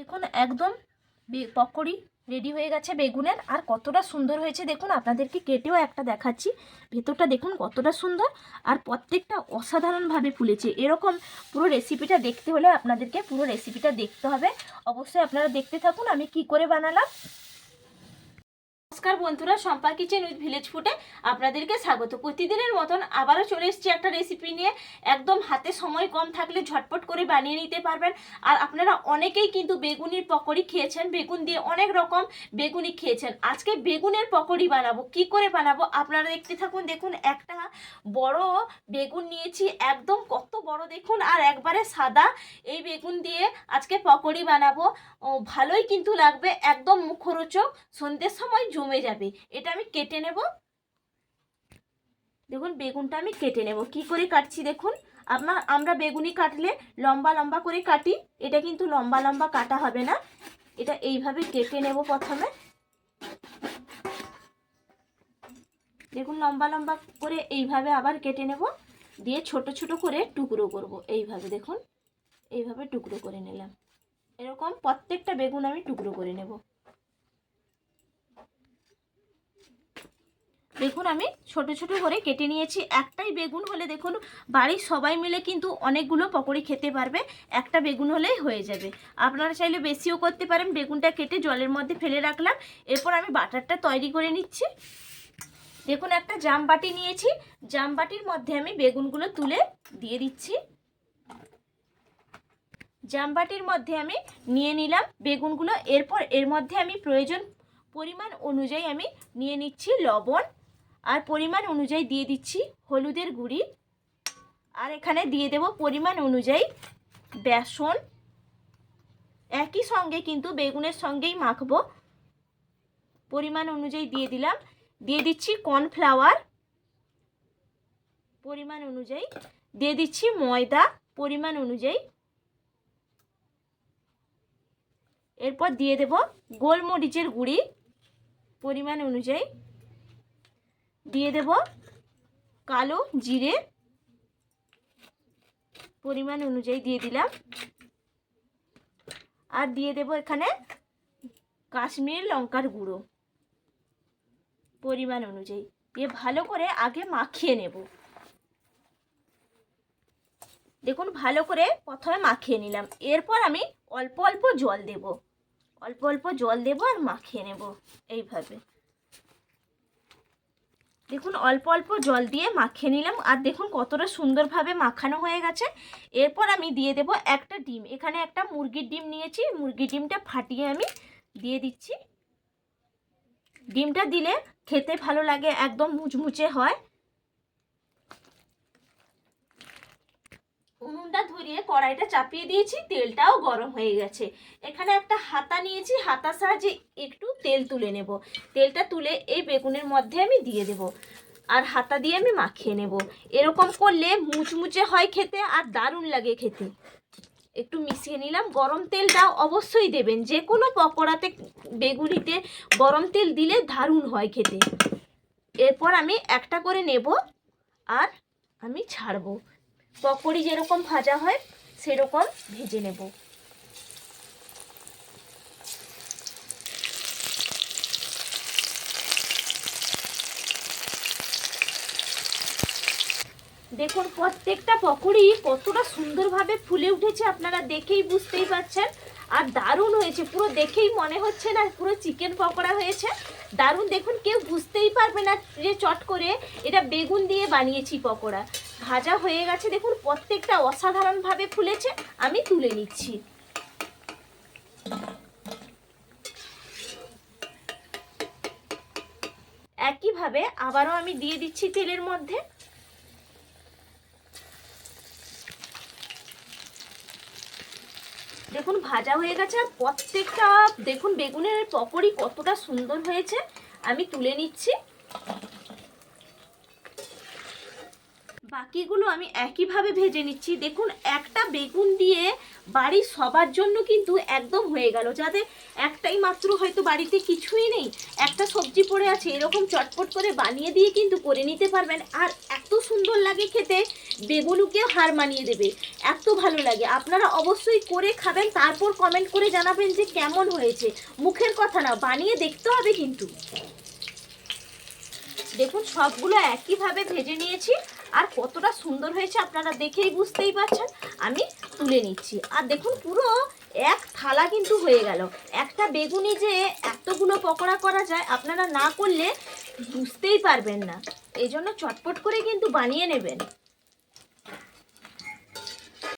দেখুন, একদম পকোড়ি রেডি হয়ে গেছে বেগুনের। আর কতটা সুন্দর হয়েছে দেখুন, আপনাদেরকে কেটেও একটা দেখাচ্ছি। ভেতরটা দেখুন কতটা সুন্দর। আর প্রত্যেকটা অসাধারণভাবে ফুলেছে। এরকম পুরো রেসিপিটা দেখতে হলে আপনাদেরকে পুরো রেসিপিটা দেখতে হবে। অবশ্যই আপনারা দেখতে থাকুন, আমি কি করে বানালাম। নমস্কার বন্ধুরা সম্পা কিচেন উইথ ভিলেজ ফুডে আপনাদেরকে স্বাগত। প্রতিদিনের মতন আবারও চলে এসেছি একটা রেসিপি নিয়ে। একদম হাতে সময় কম থাকলে ঝটপট করে বানিয়ে নিতে পারবেন। আর আপনারা অনেকেই কিন্তু বেগুনির পকোড়ি খেয়েছেন, বেগুন দিয়ে অনেক রকম বেগুনি খেয়েছেন। আজকে বেগুনের পকোড়ি বানাবো। কি করে বানাবো? আপনারা দেখতে থাকুন, দেখুন, একটা বড় বেগুন নিয়েছি, একদম বড় দেখুন আর একবারে সাদা। এই বেগুন দিয়ে আজকে পকোড়ি বানাবো। ভালোই কিন্তু লাগবে, একদম মুখরোচক সন্ধ্যের সময় জমে যাবে। এটা আমি কেটে নেব। দেখুন, বেগুনটা আমি কেটে নেব। কি করে কাটছি দেখুন? আপনার আমরা বেগুনি কাটলে লম্বা লম্বা করে কাটি, এটা কিন্তু লম্বা লম্বা কাটা হবে না। এটা এইভাবে কেটে নেব প্রথমে। দেখুন, লম্বা লম্বা করে এইভাবে আবার কেটে নেব। দিয়ে ছোট ছোট করে টুকরো করব। এইভাবে দেখুন, এইভাবে টুকরো করে নিলাম। এরকম প্রত্যেকটা বেগুন আমি টুকরো করে নেব। দেখুন, আমি ছোট ছোট করে কেটে নিয়েছি। একটাই বেগুন হলে দেখুন, বাড়ির সবাই মিলে কিন্তু অনেকগুলো পকোড়ি খেতে পারবে। একটা বেগুন হলেই হয়ে যাবে। আপনারা চাইলে বেশিও করতে পারেন। বেগুনটা কেটে জলের মধ্যে ফেলে রাখলাম। এরপর আমি বাটারটা তৈরি করে নিচ্ছি। দেখুন, একটা জাম বাটি নিয়েছি। জাম বাটির মধ্যে আমি বেগুনগুলো তুলে দিয়ে দিচ্ছি। জামবাটির মধ্যে আমি নিয়ে নিলাম বেগুনগুলো। এরপর এর মধ্যে আমি প্রয়োজন, পরিমাণ অনুযায়ী আমি নিয়ে নিচ্ছি লবণ। আর পরিমাণ অনুযায়ী দিয়ে দিচ্ছি হলুদের গুঁড়ি। আর এখানে দিয়ে দেব পরিমাণ অনুযায়ী বেসন। একই সঙ্গে কিন্তু বেগুনের সঙ্গেই মাখবো। পরিমাণ অনুযায়ী দিয়ে দিলাম। দিয়ে দিচ্ছি কর্নফ্লাওয়ার পরিমাণ অনুযায়ী। দিয়ে দিচ্ছি ময়দা পরিমাণ অনুযায়ী। এরপর দিয়ে দেব গোলমরিচের গুঁড়ি পরিমাণ অনুযায়ী। দিয়ে দেব কালো জিরে পরিমাণ অনুযায়ী দিয়ে দিলাম। আর দিয়ে দেব এখানে কাশ্মীর লঙ্কার গুঁড়ো। পরিমাণ অনুযায়ী। দিয়ে ভালো করে আগে মাখিয়ে নেব। দেখুন, ভালো করে প্রথমে মাখিয়ে নিলাম। এরপর আমি অল্প অল্প জল দেব। অল্প অল্প জল দেব আর মাখিয়ে নেব এইভাবে। দেখুন, অল্প অল্প জল দিয়ে মাখিয়ে নিলাম। আর দেখুন, কতটা সুন্দরভাবে মাখানো হয়ে গেছে। এরপর আমি দিয়ে দেব একটা ডিম। এখানে একটা মুরগির ডিম নিয়েছি। মুরগির ডিমটা ফাটিয়ে আমি দিয়ে দিচ্ছি। ডিমটা দিলে খেতে ভালো লাগে, একদম মুচমুচে হয়। উনুনটা ধরিয়ে কড়াইটা চাপিয়ে দিয়েছি, তেলটাও গরম হয়ে গেছে। এখানে একটা হাতা নিয়েছি, হাতার সাহায্যে একটু তেল তুলে নেব। তেলটা তুলে এই বেগুনের মধ্যে আমি দিয়ে দেব। আর হাতা দিয়ে আমি মাখিয়ে নেব। এরকম করলে মুচমুচে হয় খেতে আর দারুণ লাগে খেতে। একটু মিশিয়ে নিলাম। গরম তেলটা অবশ্যই দেবেন। যে কোনো পকোড়াতে বেগুনিতে গরম তেল দিলে দারুণ হয় খেতে। এরপর আমি একটা করে নেব আর আমি ছাড়ব। পকোড়ি যেরকম ভাজা হয়, সেরকম ভেজে নেব। দেখুন, প্রত্যেকটা পকোড়ি কতটা সুন্দরভাবে ফুলে উঠেছে, আপনারা দেখেই বুঝতেই পারছেন। আর দারুণ হয়েছে, পুরো দেখেই মনে হচ্ছে না পুরো চিকেন পকোড়া হয়েছে। দারুণ, দেখুন, কেউ বুঝতেই পারবে না যে চট করে এটা বেগুন দিয়ে বানিয়েছি পকোড়া। ভাজা হয়ে গেছে, দেখুন, প্রত্যেকটা অসাধারণভাবে ফুলেছে, আমি তুলে নিচ্ছি। একইভাবে আবারও আমি দিয়ে দিচ্ছি তেলের মধ্যে। দেখুন, ভাজা হয়ে গেছে আর প্রত্যেকটা, দেখুন, বেগুনের পকোড়ি কতটা সুন্দর হয়েছে। আমি তুলে নিচ্ছি। বাকিগুলো আমি একইভাবে ভেজে নিচ্ছি। দেখুন, একটা বেগুন দিয়ে বাড়ির সবার জন্য কিন্তু একদম হয়ে গেল। যাদের একটাই মাত্র হয়তো বাড়িতে কিছুই নেই, একটা সবজি পড়ে আছে, এরকম চটপট করে বানিয়ে দিয়ে কিন্তু করে নিতে পারবেন। আর এত সুন্দর লাগে খেতে, বেগুনুকেও হার মানিয়ে দেবে। এত ভালো লাগে। আপনারা অবশ্যই করে খাবেন, তারপর কমেন্ট করে জানাবেন যে কেমন হয়েছে। মুখের কথা না, বানিয়ে দেখতে হবে কিন্তু। দেখুন, সবগুলো একইভাবে ভেজে নিয়েছি। আর কতটা সুন্দর হয়েছে আপনারা দেখেই বুঝতেই পারছেন। আমি তুলে নিচ্ছি। আর দেখুন, পুরো এক থালা কিন্তু হয়ে গেল। একটা বেগুনি যে এতগুলো পকোড়া করা যায়, আপনারা না করলে বুঝতেই পারবেন না। এই জন্য চটপট করে কিন্তু বানিয়ে নেবেন।